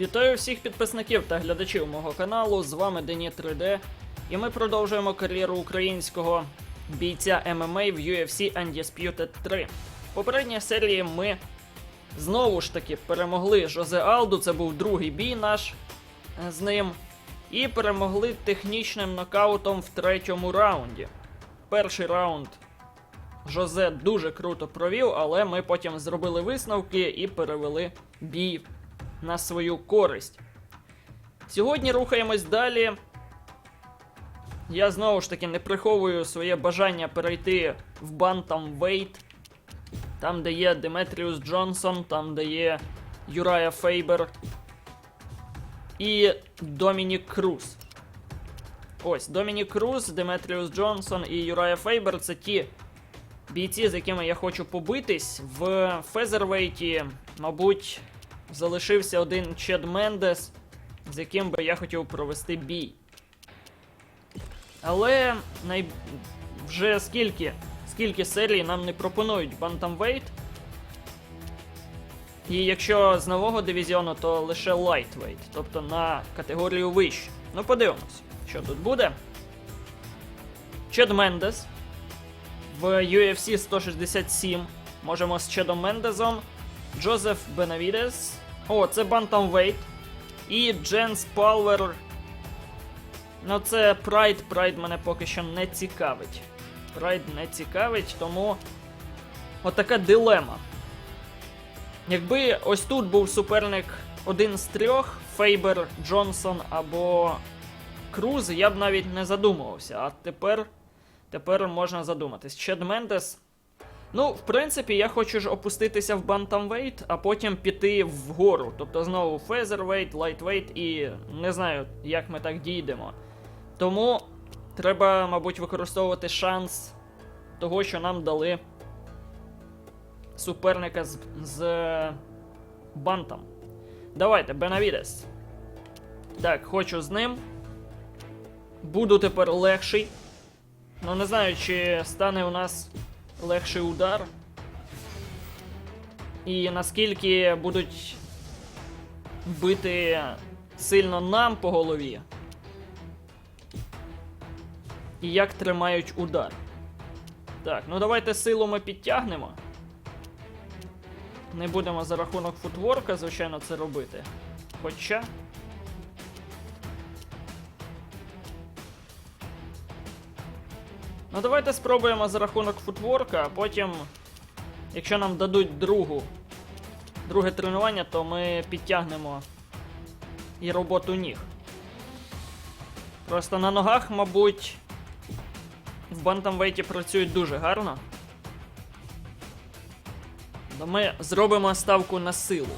Вітаю всіх підписників та глядачів мого каналу. З вами Дені 3D, і ми продовжуємо кар'єру українського бійця ММА в UFC Undisputed 3. В попередній серії ми знову ж таки перемогли Жозе Алду. Це був другий бій наш е, з ним. І перемогли технічним нокаутом в третьому раунді. Перший раунд Жозе дуже круто провів, але ми потім зробили висновки і перевели бій на свою користь. Сьогодні рухаємось далі. Я знову ж таки не приховую своє бажання перейти в Bantamweight. Там, де є Деметріус Джонсон, там, де є Юрая Фейбер і Домінік Круз. Ось, Домінік Круз, Деметріус Джонсон і Юрая Фейбер це ті бійці, з якими я хочу побитись. В Фезервейті, мабуть, залишився один Чед Мендес, з яким би я хотів провести бій. Але най... вже скільки, скільки серій нам не пропонують Bantamweight. І якщо з нового дивізіону, то лише Lightweight, тобто на категорію вище. Ну, подивимось, що тут буде. Чед Мендес в UFC 167. Можемо з Чедом Мендезом. Джозеф Бенавідес. О, це Bantamweight. І Дженс Палвер. Ну, це Pride. Pride мене поки що не цікавить. Pride не цікавить, тому. Отака дилема. Якби ось тут був суперник один з трьох, Фейбер, Джонсон або Круз, я б навіть не задумувався. А тепер. Тепер можна задуматись. Чед Мендес. Ну, в принципі, я хочу ж опуститися в Bantamweight, а потім піти вгору. Тобто знову Featherweight, Lightweight і не знаю, як ми так дійдемо. Тому треба, мабуть, використовувати шанс того, що нам дали суперника з, з Бантам. Давайте, Бенавідес. Так, хочу з ним. Буду тепер легший. Ну, не знаю, чи стане у нас легший удар. І наскільки будуть бити сильно нам по голові. І як тримають удар. Так, ну давайте силу ми підтягнемо. Не будемо за рахунок футворка, звичайно, це робити. Хоча. Ну, давайте спробуємо за рахунок футворка, а потім, якщо нам дадуть другу, друге тренування, то ми підтягнемо і роботу ніг. Просто на ногах, мабуть, в бантамвейті працюють дуже гарно. То ми зробимо ставку на силу.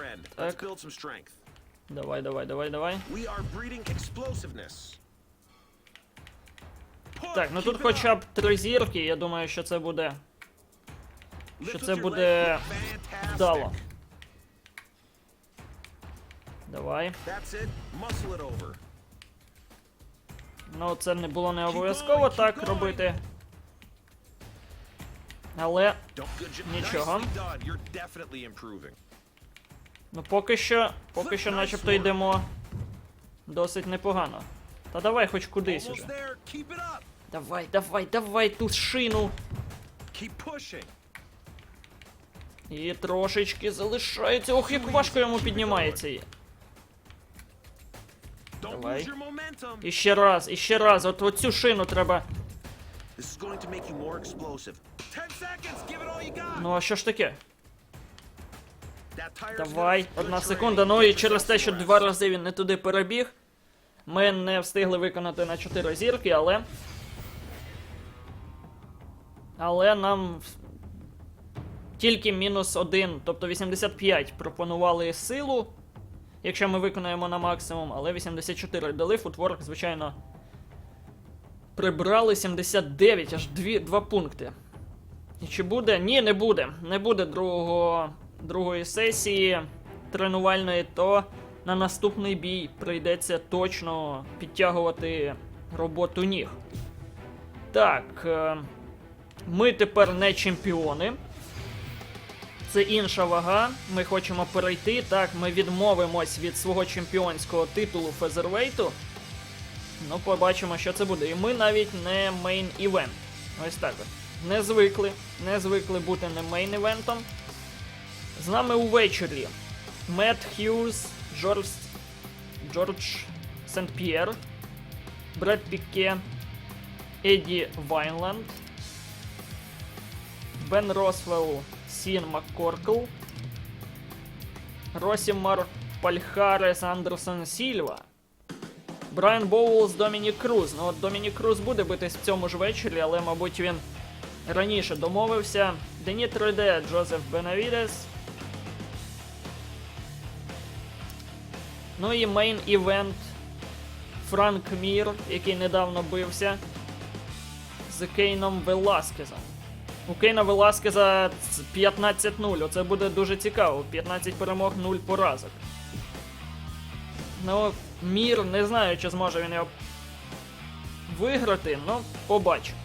End. Let's Так. Давай, давай, давай, давай. Так, ну тут хоча б три зірки, я думаю, що це буде що це буде вдало. Давай. Ну, це не було не обов'язково так робити. Але. Нічого. Ну поки що, поки що начебто йдемо досить непогано. Та давай хоч кудись уже. Давай, давай, давай ту шину. І трошечки залишається. Ох, як важко йому піднімається. Давай. І ще раз, і ще раз. От оцю шину треба. Ну а що ж таке? Давай, одна секунда. Ну і через те, що два рази він не туди перебіг. Ми не встигли виконати на 4 зірки, але. Але нам тільки мінус один, тобто 85 пропонували силу, якщо ми виконаємо на максимум, але 84 дали. Футворк, звичайно, прибрали 79, аж 2, 2 пункти. І чи буде? Ні, не буде. Не буде другого, другої сесії тренувальної, то на наступний бій прийдеться точно підтягувати роботу ніг. Так. е, Ми тепер не чемпіони. Це інша вага. Ми хочемо перейти. Так, ми відмовимось від свого чемпіонського титулу Фезервейту. Ну, побачимо, що це буде. І ми навіть не мейн івент. Ось так. Не звикли. Не звикли бути не мейн івентом. З нами увечері Мет Хьюз, Джордж, Джордж Сент-П'єр, Бред Піке, Еді Вайнланд, Бен Росвелл, Сін Маккоркл, Росімар Пальхарес Андерсон Сільва, Брайан Боулс, Домінік Круз. Ну от Домінік Круз буде битись в цьому ж вечорі, але, мабуть, він раніше домовився. Дені 3D, Джозеф Бенавідес. Ну і мейн івент Франк Мір, який недавно бився з Кейном Веласкезом. У Кейна Веласкеза 15-0. Оце буде дуже цікаво. 15 перемог, 0 поразок. Ну, Мір, не знаю, чи зможе він його виграти, ну, побачимо.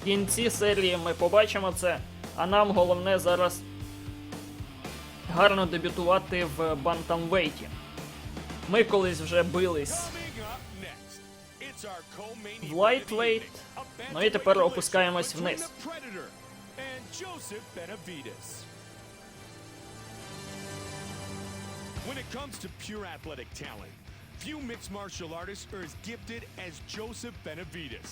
В кінці серії ми побачимо це, а нам головне зараз гарно дебютувати в Бантамвейті. Ми колись вже бились в Lightweight, ну і тепер опускаємось вниз. When it comes to pure athletic talent, few mixed martial artists are as gifted as Joseph Benavides.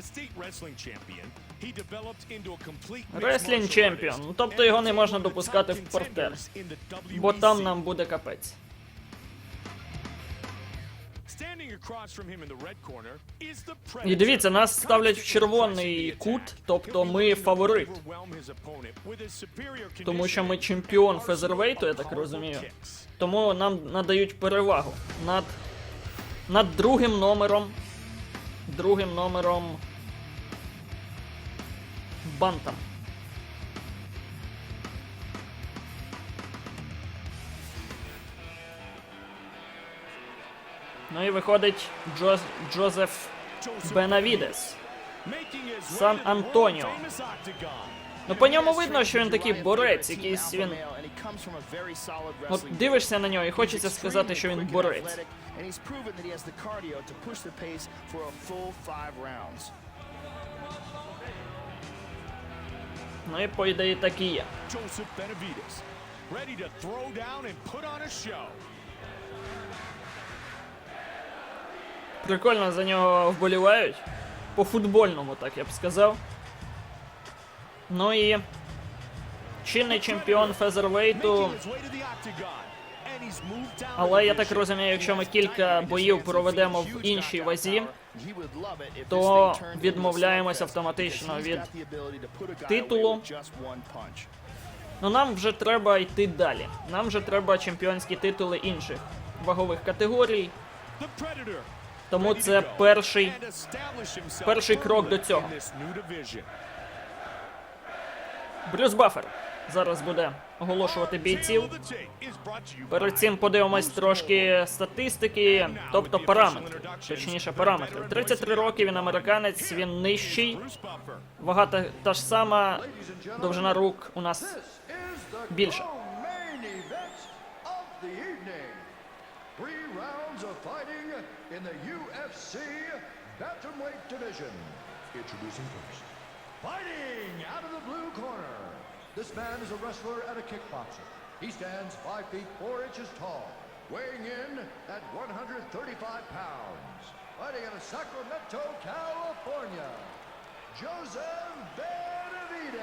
A state wrestling champion, he developed into a complete Wrestling champion. Ну, тобто його не можна допускати в портер. Бо там нам буде капець. І дивіться, нас ставлять в червоний кут, тобто ми фаворит. Тому що ми чемпіон Фезервейту, я так розумію. Тому нам надають перевагу над, над другим номером. Другим номером. Бантам. Ну і виходить Джоз, Джозеф Бенавідес. Сан Антоніо. Ну по ньому видно, що він такий борець, якийсь він. От дивишся на нього і хочеться сказати, що він борець. Ну і по ідеї так і є. Прикольно за нього вболівають. По футбольному, так я б сказав. Ну і чинний чемпіон Фезервейту. Але я так розумію, якщо ми кілька боїв проведемо в іншій вазі, то відмовляємося автоматично від титулу. ну нам вже треба йти далі. Нам вже треба чемпіонські титули інших вагових категорій. Тому це перший перший крок до цього. Брюс Баффер зараз буде оголошувати бійців. Перед цим подивимось трошки статистики, тобто параметри. Точніше, параметри. 33 роки він американець, він нижчий. Вага та, та ж сама, довжина рук у нас This bantamweight division. Introducing first. Fighting out of the blue corner. This man is a wrestler and a kickboxer. He stands 5 feet 4 inches tall, weighing in at 135 pounds. Fighting out of Sacramento, California. Joseph Benavidez.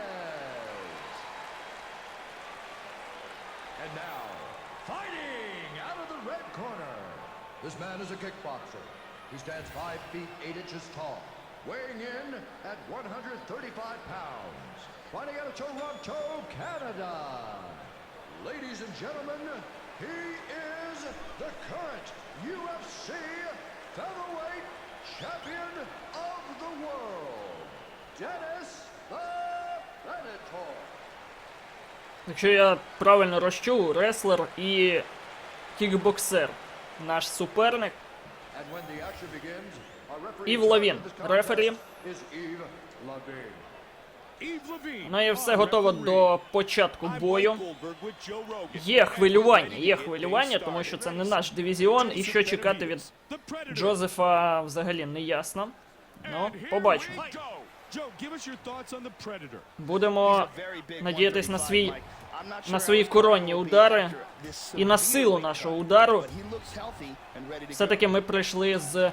And now, fighting out of the red corner. This man is a kickboxer. He stands 5 feet 8 inches tall, weighing in at 135 pounds. Fighting out of Toronto, Canada. Ladies and gentlemen, he is the current UFC featherweight champion of the world, Dennis the Predator. Якщо я правильно розчув, реслер і кікбоксер. Наш суперник. Levine. Eve Levine. Ну і все готово до початку бою. Є хвилювання, є хвилювання, тому що це не наш дивізіон, і що чекати від. Джозефа взагалі не ясно. Ну, побачимо. Будемо надіятись на свій на свої коронні удари і на силу нашого удару. Все-таки ми прийшли з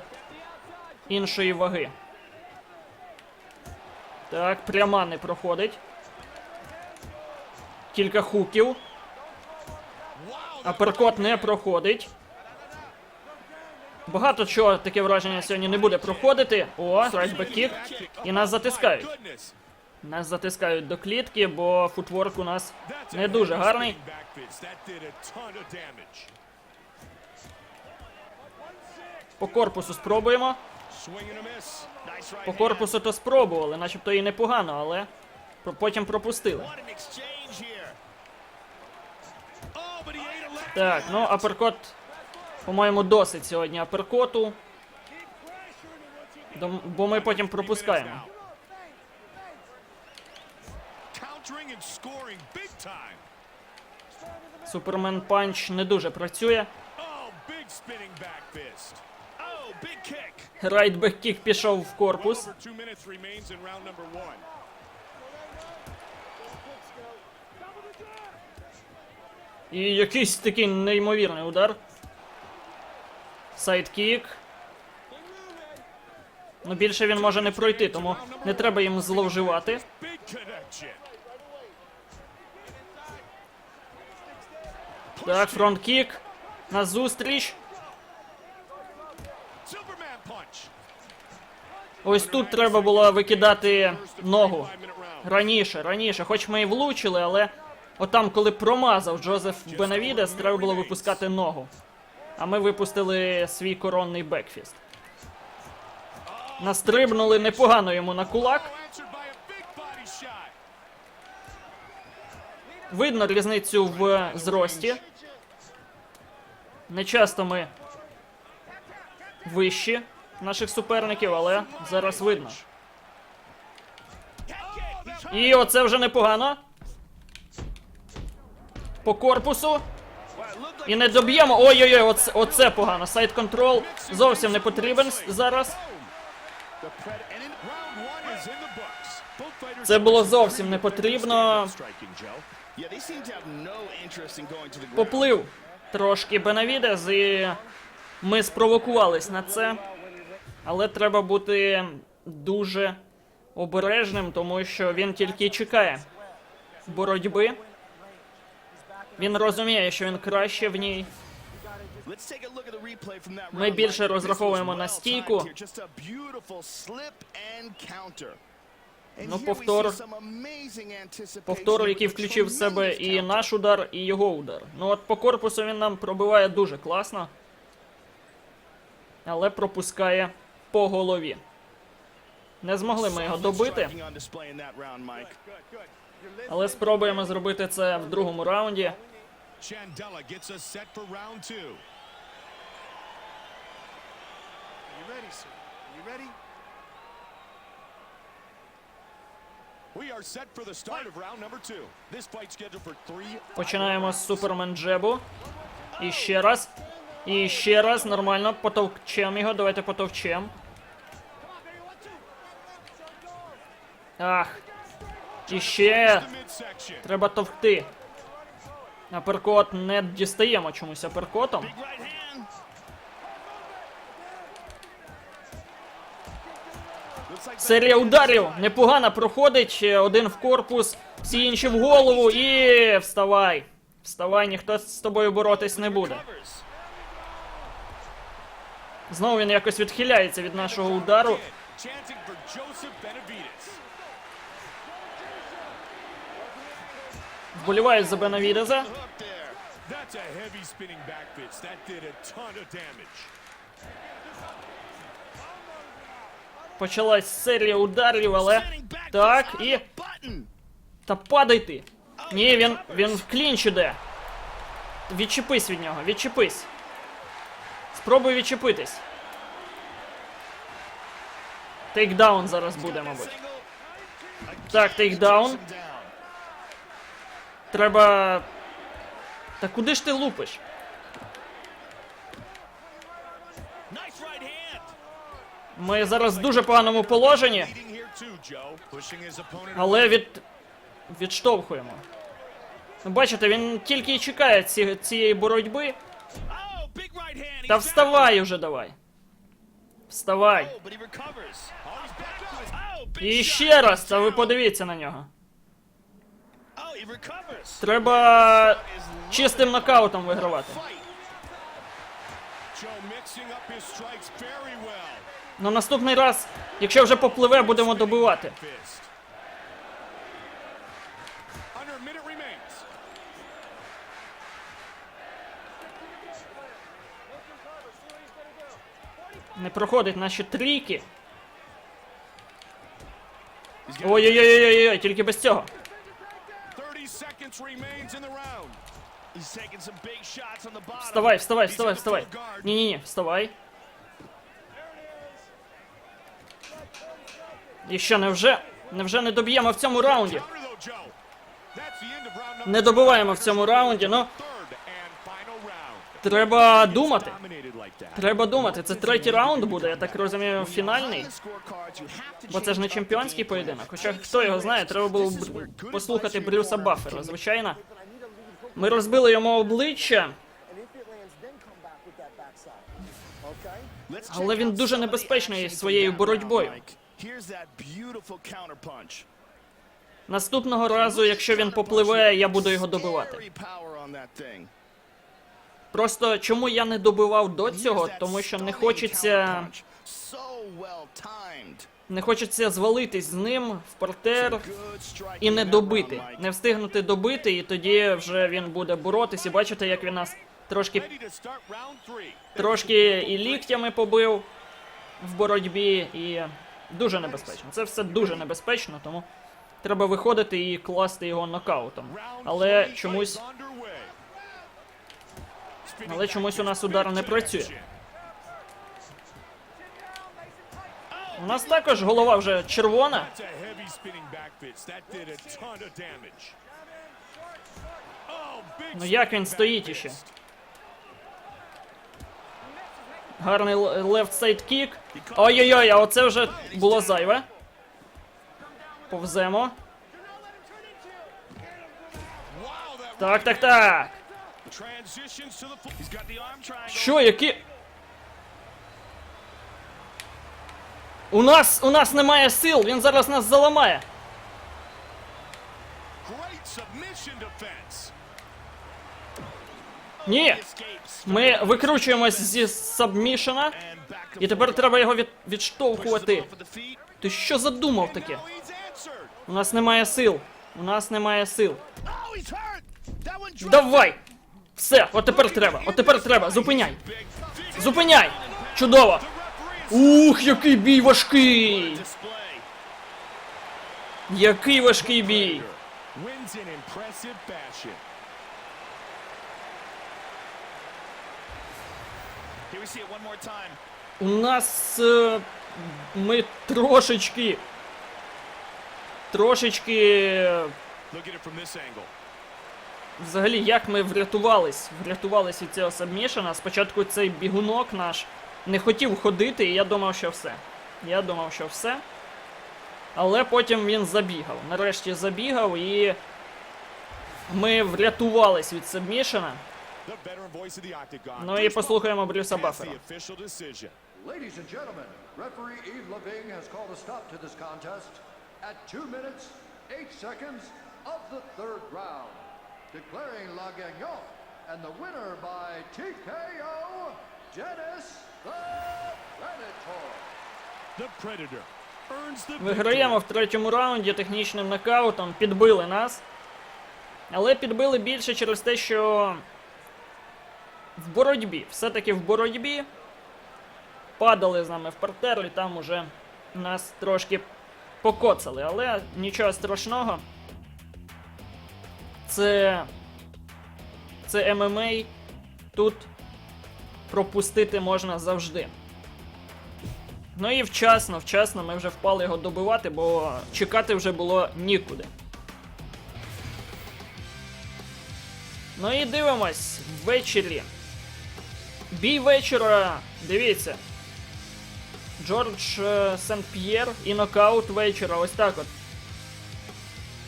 іншої ваги. Так, пряма не проходить. Кілька хуків. Аперкот не проходить. Багато чого таке враження сьогодні не буде проходити. О, райтбек-кік. І нас затискають. Нас затискають до клітки, бо футворк у нас не дуже гарний. По корпусу спробуємо. По корпусу то спробували, начебто і непогано, але потім пропустили. Так, ну аперкот, по-моєму, досить сьогодні аперкоту. Бо ми потім пропускаємо. Супермен панч не дуже працює. Oh. Oh. Райтбек кік пішов в корпус. І якийсь такий неймовірний удар. Сайдкік. Ну більше він може не пройти, тому не треба їм зловживати. Так, фронт-кік. Назустріч. Ось тут треба було викидати ногу. Раніше, раніше. Хоч ми і влучили, але отам, коли промазав Джозеф Бенавідес, треба було випускати ногу. А ми випустили свій коронний бекфіст. Настрибнули непогано йому на кулак. Видно різницю в зрості. Не часто ми вищі наших суперників, але зараз видно. І оце вже непогано. По корпусу. І не доб'ємо. Ой-ой-ой, оце, оце погано. Сайт контрол зовсім не потрібен зараз. Це було зовсім не потрібно. Поплив трошки Бенавідес, і ми спровокувались на це. Але треба бути дуже обережним, тому що він тільки чекає боротьби. Він розуміє, що він краще в ній. Ми більше розраховуємо на стійку. Ну, повтор. Повтору, який включив в себе і наш удар, і його удар. Ну от по корпусу він нам пробиває дуже класно. Але пропускає по голові. Не змогли ми його добити. Але спробуємо зробити це в другому раунді. You ready, sir? You ready? Починаємо з Супермен Джебу. І ще раз. І ще раз. Нормально. Потовчем його. Давайте потовчем. Ах. І ще. Треба товкти. Аперкот не дістаємо чомусь аперкотом. Серія ударів непогано проходить. е, Один в корпус, всі інші в голову. І вставай. Вставай, ніхто з тобою боротись не буде. Знову він якось відхиляється від нашого удару. Вболівають за Бенавідеза. That's a heavy spinning back fist. That did a ton of damage. Почалась серія ударів, але. Так, і. Та падай ти. Ні, він, він в клінч іде. Відчепись від нього, відчепись. Спробуй відчепитись. Тейкдаун зараз буде, мабуть. Так, тейкдаун. Треба. Та куди ж ти лупиш? Ми зараз в дуже поганому положенні, але від. відштовхуємо. Ну, Бачите, він тільки і чекає ці... цієї боротьби. Та вставай уже давай. Вставай. І ще раз, та ви подивіться на нього. Треба чистим нокаутом вигравати. Ну наступний раз, якщо вже попливе, будемо добивати. Не проходить наші трійки. Ой-ой-ой, тільки без цього. 30 seconds remains in the round. He's taking some big shots on the bottom. Вставай, вставай, вставай, вставай. Ні-ні-ні, вставай. І що, невже? Невже не доб'ємо в цьому раунді? Не добиваємо в цьому раунді, ну треба думати. Треба думати. Це третій раунд буде, я так розумію, фінальний. Бо це ж не чемпіонський поєдинок. Хоча хто його знає, треба було б послухати Брюса Баффера, звичайно. Ми розбили йому обличчя, але він дуже небезпечний своєю боротьбою. Наступного разу, якщо він попливе, я буду його добивати. Просто чому я не добивав до цього? Тому що не хочеться. Не хочеться звалитись з ним в striking і не добити. Не встигнути добити, і тоді вже він буде боротись. І бачите, як він нас трошки трошки і ліктями побив в боротьбі, і дуже небезпечно. Це все дуже небезпечно, тому треба виходити і класти його нокаутом. Але чомусь Але чомусь у нас удар не працює. У нас також голова вже червона. Ну як він стоїть іще? Гарний лефт сайд кік. Ой-ой-ой, а оце вже було зайве. Повземо. Так, так, так. Що, які. У нас у нас немає сил, він зараз нас заламає. Ні. Ми викручуємось зі сабмішена, і тепер треба його від, відштовхувати. Ти що задумав таке? У нас немає сил. У нас немає сил. Давай! Все, от тепер треба, от тепер треба, зупиняй! Зупиняй! Чудово! Ух, який бій важкий! Який важкий бій! У нас е, ми трошечки. Трошечки. Взагалі, як ми врятувались? Врятувались від цього сабмішена. Спочатку цей бігунок наш не хотів ходити, і я думав, що все. Я думав, що все. Але потім він забігав. Нарешті забігав і. Ми врятувались від сабмішена. Ну і послухаємо Брюса That's Баффера. the official decision. Ladies and gentlemen, referee Yves Leving has called a stop to this contest at 2 minutes, 8 seconds of the third round, declaring La Gagnante and the winner by TKO, Dennis the Predator. The Predator earns the Виграємо в третьому раунді технічним нокаутом, підбили нас. Але підбили більше через те, що в боротьбі, все-таки в боротьбі падали з нами в партер, і там уже нас трошки покоцали. Але нічого страшного. Це. Це ММА. Тут пропустити можна завжди. Ну і вчасно, вчасно ми вже впали його добивати, бо чекати вже було нікуди. Ну і дивимось ввечері. Бій вечора. Дивіться. Джордж е, Сент-П'єр і нокаут вечора. Ось так от.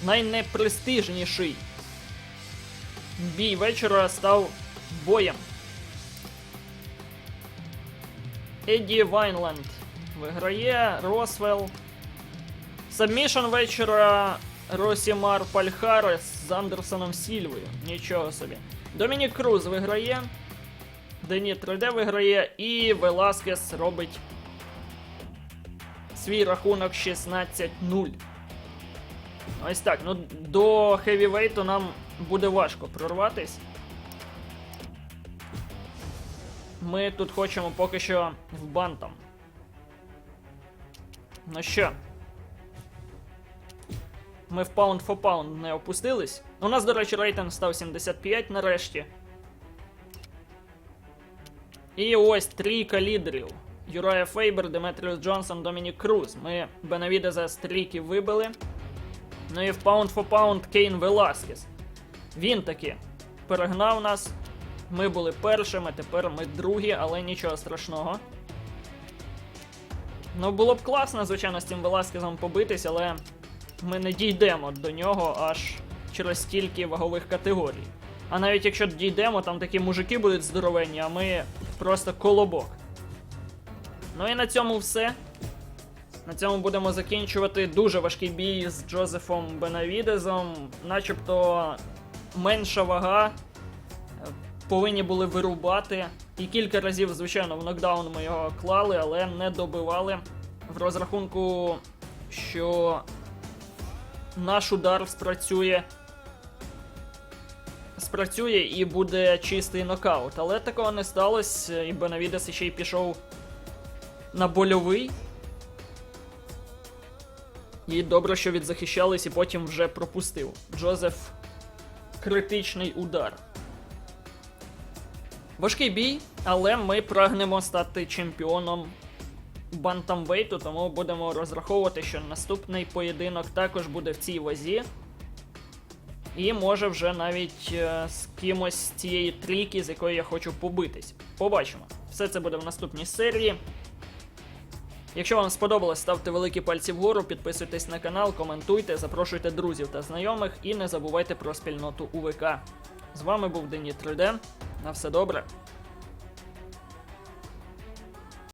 Найнепрестижніший бій вечора став боєм. Едді Вайнленд виграє. Росвелл. Сабмішн вечора Росімар Пальхарес з Андерсоном Сільвою. Нічого собі. Домінік Круз виграє. Дені 3D виграє. І Веласкес робить свій рахунок 16-0. Ось так. Ну до хевівейту нам буде важко прорватись. Ми тут хочемо поки що в бантам. Ну що? Ми в Pound for Pound не опустились. У нас, до речі, рейтинг став 75 нарешті. І ось трійка лідерів. Юрая Фейбер, Деметріус Джонсон, Домінік Круз. Ми Бенавідеза з трійки вибили. Ну і в Pound for Pound Кейн Веласкес. Він таки перегнав нас. Ми були першими, тепер ми другі, але нічого страшного. Ну, було б класно, звичайно, з цим Веласкезом побитись, але ми не дійдемо до нього аж через стільки вагових категорій. А навіть якщо дійдемо, там такі мужики будуть здоровенні, а ми просто колобок. Ну і на цьому все. На цьому будемо закінчувати дуже важкий бій з Джозефом Бенавідезом. Начебто менша вага. Е, Повинні були вирубати. І кілька разів, звичайно, в нокдаун ми його клали, але не добивали. В розрахунку, що наш удар спрацює. Спрацює і буде чистий нокаут. Але такого не сталося, і Бенавідес ще й пішов на больовий. І добре, що відзахищались і потім вже пропустив. Джозеф критичний удар. Важкий бій, але ми прагнемо стати чемпіоном бантамвейту, тому будемо розраховувати, що наступний поєдинок також буде в цій вазі. І може вже навіть е, з кимось цієї трійки, з якою я хочу побитись. Побачимо. Все це буде в наступній серії. Якщо вам сподобалось, ставте великі пальці вгору, підписуйтесь на канал, коментуйте, запрошуйте друзів та знайомих і не забувайте про спільноту УВК. З вами був Дені 3D. На все добре.